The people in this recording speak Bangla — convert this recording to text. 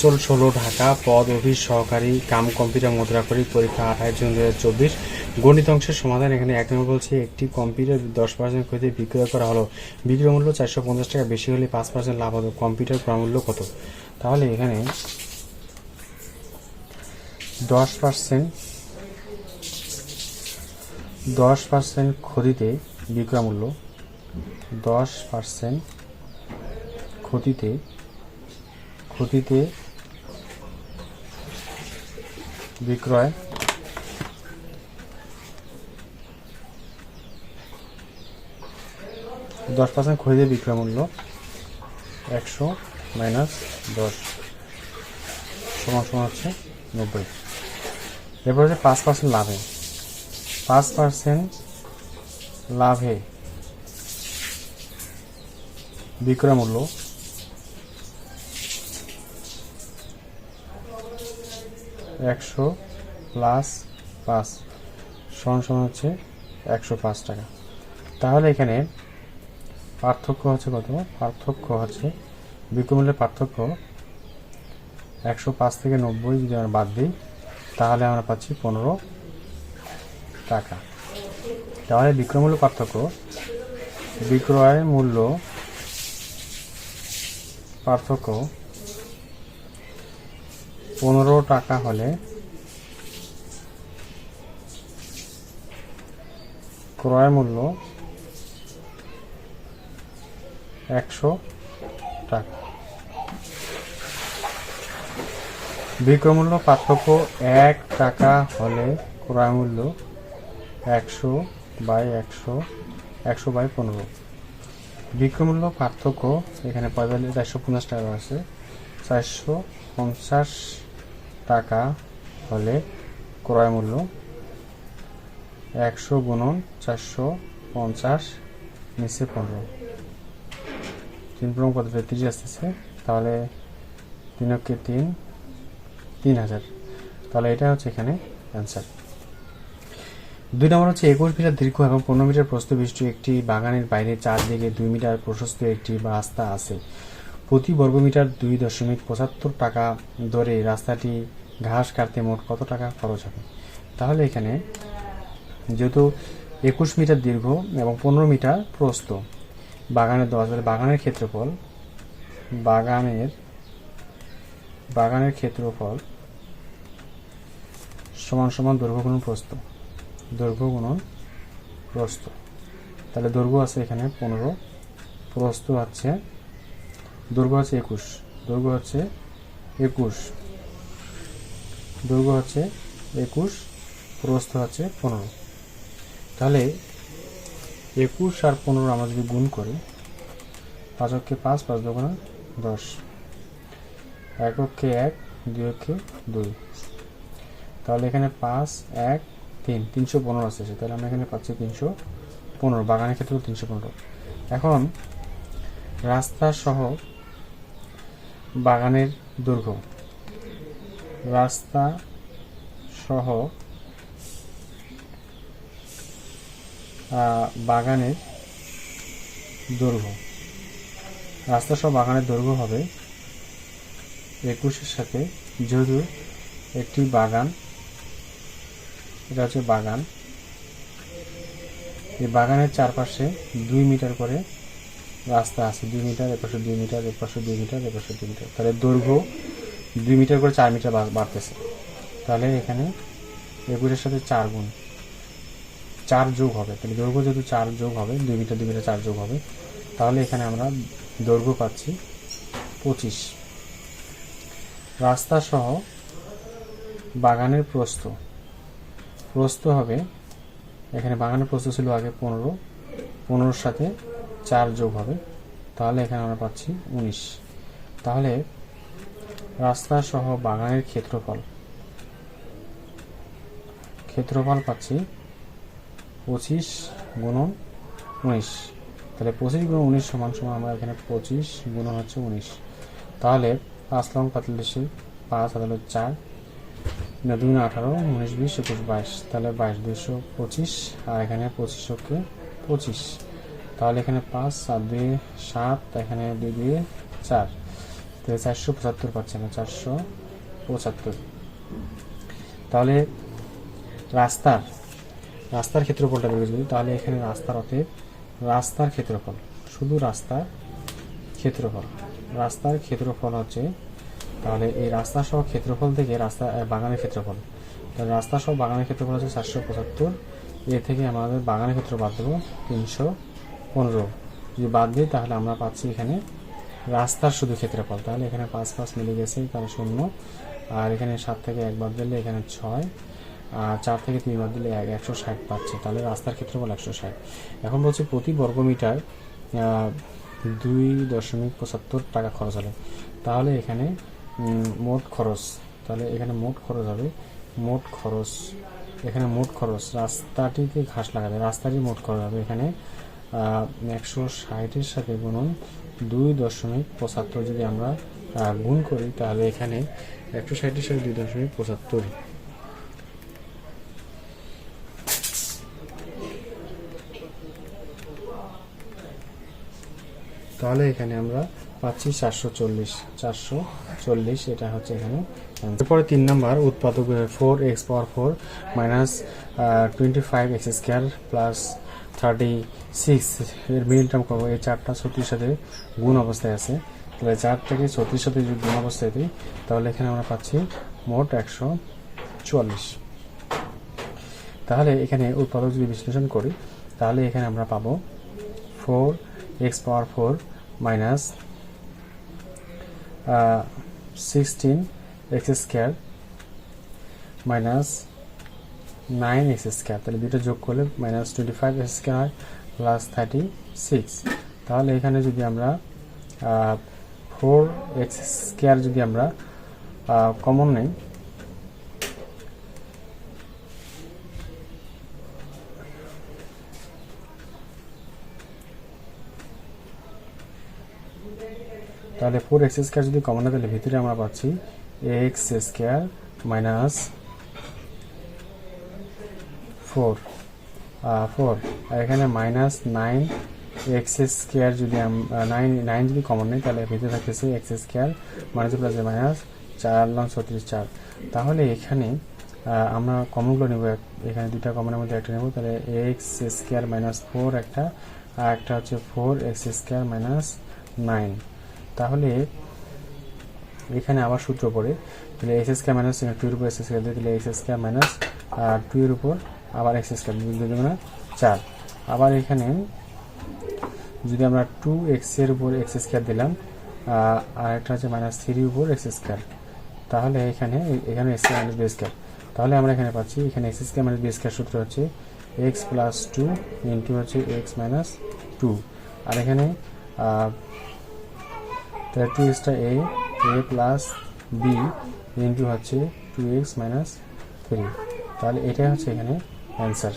চল ষোলো ঢাকা পদ অফিস সহকারী কাম কম্পিউটার মুদ্রাকরী পরীক্ষা আঠাশ জুন দু হাজার চব্বিশ। গণিত অংশের সমাধান এখানে এক নম্বর বলছে, একটি কম্পিউটার দশ পার্সেন্ট ক্ষতিতে বিক্রয় করা হলো। বিক্রয় মূল্য চারশো পঞ্চাশ টাকা, বেশি হলে পাঁচ পার্সেন্ট লাভ হতো কম্পিউটার প্রামূল্য কত? তাহলে এখানে দশ পার্সেন্ট দশ পার্সেন্ট ক্ষতিতে বিক্রয় মূল্য, দশ পার্সেন্ট ক্ষতিতে ক্ষতিতে বিক্রয়। দশ পার্সেন্ট খরিদে বিক্রয় মূল্য, একশো মাইনাস দশ। সমান সমান হচ্ছে নব্বই। এরপর হচ্ছে পাঁচ পার্সেন্ট লাভে। পাঁচ পার্সেন্ট লাভে বিক্রয় মূল্য একশো প্লাস পাঁচ। সমান সমান হচ্ছে একশো পাঁচ টাকা। তাহলে এখানে পার্থক্য হচ্ছে কত? পার্থক্য হচ্ছে বিক্রমূল্যের পার্থক্য একশো পাঁচ থেকে নব্বই যদি আমরা বাদ দিই, তাহলে আমরা পাচ্ছি পনেরো টাকা। তাহলে বিক্রমূল্য পার্থক্য বিক্রয় মূল্য পার্থক্য পনেরো টাকা হলে ক্রয় মূল্য একশো টাকা। বিক্রয় মূল্য পার্থক্য এক টাকা হলে ক্রয় মূল্য একশো বাই একশো একশো বাই পনেরো। বিক্রয় মূল্য পার্থক্য এখানে পঁয়তাল্লিশ, চারশো পঞ্চাশ টাকা আছে। চারশো পঞ্চাশ টাকা হলে ক্রয় মূল্য একশো গুণন চারশো পঞ্চাশ নিচে পনেরো। তিন প্রম পদ্ধতি তিরিশ আসতেছে, তাহলে তিন অক্ষে তিন তিন হাজার। তাহলে এটা হচ্ছে এখানে অ্যান্সার দুই নম্বর হচ্ছে একুশ মিটার দীর্ঘ এবং পনেরো মিটার প্রস্থ বিশিষ্ট একটি বাগানের বাইরে চারদিকে দুই মিটার প্রশস্ত একটি রাস্তা আছে। প্রতি বর্গমিটার দুই দশমিক পঁচাত্তর টাকা দরে রাস্তাটি ঘাস কাটতে মোট কত টাকা খরচ হবে? তাহলে এখানে যেহেতু একুশ মিটার দীর্ঘ এবং পনেরো মিটার প্রস্থ বাগানের দশ বাগানের ক্ষেত্রফল, বাগানের বাগানের ক্ষেত্রফল সমান সমান দৈর্ঘ্য গুণন প্রস্থ দৈর্ঘ্য গুণন প্রস্থ। তাহলে দৈর্ঘ্য আছে এখানে পনেরো, প্রস্থ হচ্ছে দৈর্ঘ্য হচ্ছে একুশ। দৈর্ঘ্য হচ্ছে একুশ। দৈর্ঘ্য হচ্ছে একুশ, প্রস্থ হচ্ছে পনেরো। তাহলে একুশ আর পনেরো আমরা যদি গুণ করি, পাঁচ অক্ষে পাঁচ পাঁচ দোকানে দশ। এক অক্ষে এক, দুই অক্ষে দুই। তাহলে এখানে পাঁচ, এক, তিন, তিনশো পনেরো আছে তাহলে আমরা এখানে পাচ্ছি তিনশো পনেরো। বাগানের ক্ষেত্রেও তিনশো পনেরো। এখন রাস্তা সহ বাগানের দৈর্ঘ্য রাস্তা সহ বাগানের দৈর্ঘ্য রাস্তা সহ বাগানের দৈর্ঘ্য হবে একুশের সাথে। যেহেতু একটি বাগান, এটা হচ্ছে বাগান। এই বাগানের চারপাশে দুই মিটার করে রাস্তা আছে দুই মিটার, এপাশে দুই মিটার, এপাশে দুই মিটার, এপাশে দুই মিটার। তাহলে দৈর্ঘ্য দুই মিটার করে চার মিটার বাড়তেছে। তাহলে এখানে একুশের সাথে চার গুণ। চার যোগ হবে। তাহলে দৈর্ঘ্য যেহেতু চার যোগ হবে, দুই মিটার দুই মিটার চার যোগ হবে, তাহলে এখানে আমরা দৈর্ঘ্য পাচ্ছি পঁচিশ। রাস্তা সহ বাগানের প্রস্থ। প্রস্থ হবে, এখানে বাগানের প্রস্থ ছিল আগে পনেরো। পনেরোর সাথে চার যোগ হবে, তাহলে এখানে আমরা পাচ্ছি উনিশ। তাহলে রাস্তা সহ বাগানের ক্ষেত্রফল ক্ষেত্রফল পাচ্ছি পঁচিশ গুণন উনিশ। তাহলে পঁচিশ গুণ উনিশ সমান সমান আমরা এখানে পঁচিশ গুণন হচ্ছে উনিশ। তাহলে পাঁচ লং পাতলিশে পাঁচ আদাল চার, দুই আঠারো, উনিশ, বিশ, একুশ, বাইশ। তাহলে বাইশ দুইশো পঁচিশ, আর এখানে পঁচিশকে পঁচিশ। তাহলে এখানে পাঁচ আর দুই সাত, এখানে দুই দুই চার। তাহলে চারশো পঁচাত্তর পাচ্ছি আমরা, চারশো পঁচাত্তর। তাহলে রাস্তার রাস্তার ক্ষেত্রফলটা দেখে যদি, তাহলে এখানে রাস্তার অতএব রাস্তার ক্ষেত্রফল, শুধু রাস্তার ক্ষেত্রফল। রাস্তার ক্ষেত্রফল হচ্ছে, তাহলে এই রাস্তা সহ ক্ষেত্রফল থেকে রাস্তা বাগানের ক্ষেত্রফল। তাহলে রাস্তা সহ বাগানের ক্ষেত্রফল হচ্ছে চারশো পঁচাত্তর। এ থেকে আমাদের বাগানের ক্ষেত্র বাদ দেবো তিনশো পনেরো। যদি বাদ দিই, তাহলে আমরা পাচ্ছি এখানে রাস্তার শুধু ক্ষেত্রফল। তাহলে এখানে পাঁচ পাঁচ মিলে গেছে, তাহলে শূন্য। আর এখানে সাত থেকে এক বাদ দিলে এখানে ছয়। আর চার থেকে তিন বাদ দিলে এক, একশো ষাট পাচ্ছে। তাহলে রাস্তার ক্ষেত্রফল একশো ষাট। এখন বলছে প্রতি বর্গমিটার দুই দশমিক পঁচাত্তর টাকা খরচ হলো তাহলে এখানে মোট খরচ, তাহলে এখানে মোট খরচ হবে, মোট খরচ, এখানে মোট খরচ, রাস্তাটিতে ঘাস লাগাবে, রাস্তাটি মোট খরচ হবে। এখানে একশো ষাটের সাথে গুণন দুই দশমিক পঁচাত্তর যদি আমরা গুণ করি, তাহলে এখানে একশো ষাটের সাথে দুই দশমিক পঁচাত্তর। তাহলে এখানে আমরা পাচ্ছি চারশো চল্লিশ। চারশো চল্লিশ এটা হচ্ছে এখানে। এরপরে তিন নাম্বার, উৎপাদক four x power four minus twenty five x square plus thirty six এর মিল টার্ম করব। এই চারটা ছত্রিশ সাথে গুণ অবস্থায় আছে। তাহলে চারটাকে ছত্রিশ সাথে যদি গুণ অবস্থায় দিই, তাহলে এখানে আমরা পাচ্ছি মোট একশো চুয়াল্লিশ। তাহলে এখানে উৎপাদক যদি বিশ্লেষণ করি, তাহলে এখানে আমরা পাবো four x power four minus sixteen x square minus nine x square তাহলে দুটো যোগ করলে minus twenty five x square হয় প্লাস থার্টি সিক্স তাহলে এখানে যদি আমরা ফোর এক্স স্কোয়ার যদি আমরা কমন নেই, তাহলে ফোর এক্স স্কোয়ার যদি কমন হয়, তাহলে ভিতরে আমরা পাচ্ছি x square minus four four. আর এখানে মাইনাস নাইন এক্স স্কোয়ার যদি নাইন নাইন যদি কমন নেই, তাহলে ভিতরে থাকতেছে x square minus plus minus চার লং ছত্রিশ চার। তাহলে এখানে আমরা কমনগুলো নেব। এখানে দুইটা কমনের মধ্যে একটা নেব, তাহলে এক্স স্কোয়ার মাইনাস ফোর একটা, আর একটা হচ্ছে four x square minus nine তাহলে এখানে আবার সূত্র পড়ে, তাহলে এক্স স্কোয়ার মাইনাস টু এর উপর এক্স স্কোয়ার তাহলে এক্স স্কোয়ার মাইনাস টু এর উপর আবার এক্স স্কোয়ার দেবো না চার। আবার এখানে যদি আমরা টু এক্সের উপর এক্স স্কোয়ার দিলাম আর একটা হচ্ছে মাইনাস থ্রির উপর এক্স স্কোয়ার তাহলে এখানে এখানে এক্স মাইনাস বি স্কোয়ার তাহলে আমরা এখানে পাচ্ছি, এখানে x square minus b square সূত্র হচ্ছে এক্স প্লাস টু ইন্টু হচ্ছে এক্স মাইনাস টু আর এখানে two extra a a plus b into হচ্ছে টু এক্স মাইনাস থ্রি তাহলে এটাই হচ্ছে এখানে অ্যান্সার